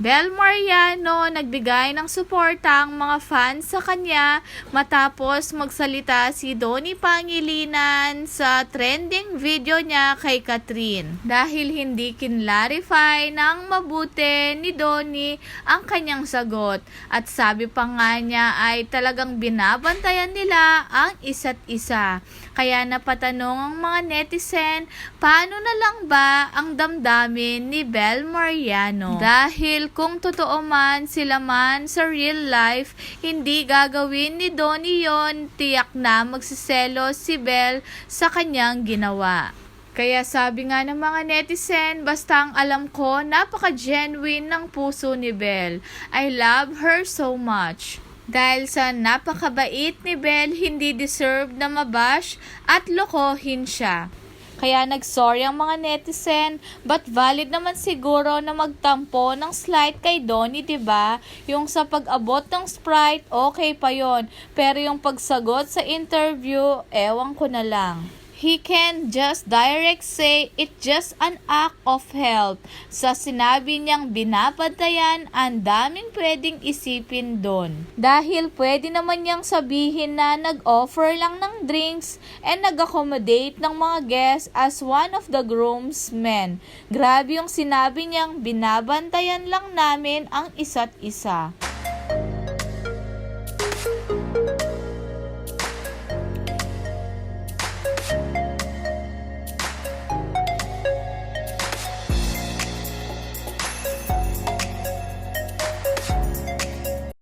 Bel Mariano nagbigay ng suporta ang mga fans sa kanya matapos magsalita si Donnie Pangilinan sa trending video niya kay Catherine. Dahil hindi kinlarify ng mabuti ni Donnie ang kanyang sagot at sabi pa nga niya ay talagang binabantayan nila ang isa't isa. Kaya napatanong ang mga netizen, paano na lang ba ang damdamin ni Bel Mariano? Dahil kung totoo man sila man sa real life, hindi gagawin ni Donnie yon, tiyak na magsiselo si Bel sa kanyang ginawa. Kaya sabi nga ng mga netizen, basta ang alam ko, napaka-genuine ng puso ni Belle. I love her so much. Dahil sa napakabait ni Belle, hindi deserve na mabash at lokohin siya. Kaya nagsorry ang mga netizen, but valid naman siguro na magtampo ng slight kay Donnie, 'di ba? Yung sa pag-abot ng Sprite, okay pa 'yon. Pero yung pagsagot sa interview, ewan ko na lang. He can just direct say it just an act of help. Sa sinabi niyang binabantayan, ang daming pwedeng isipin doon. Dahil pwede naman niyang sabihin na nag-offer lang ng drinks and nag-accommodate ng mga guests as one of the groomsmen. Grabe yung sinabi niyang binabantayan lang namin ang isa't isa.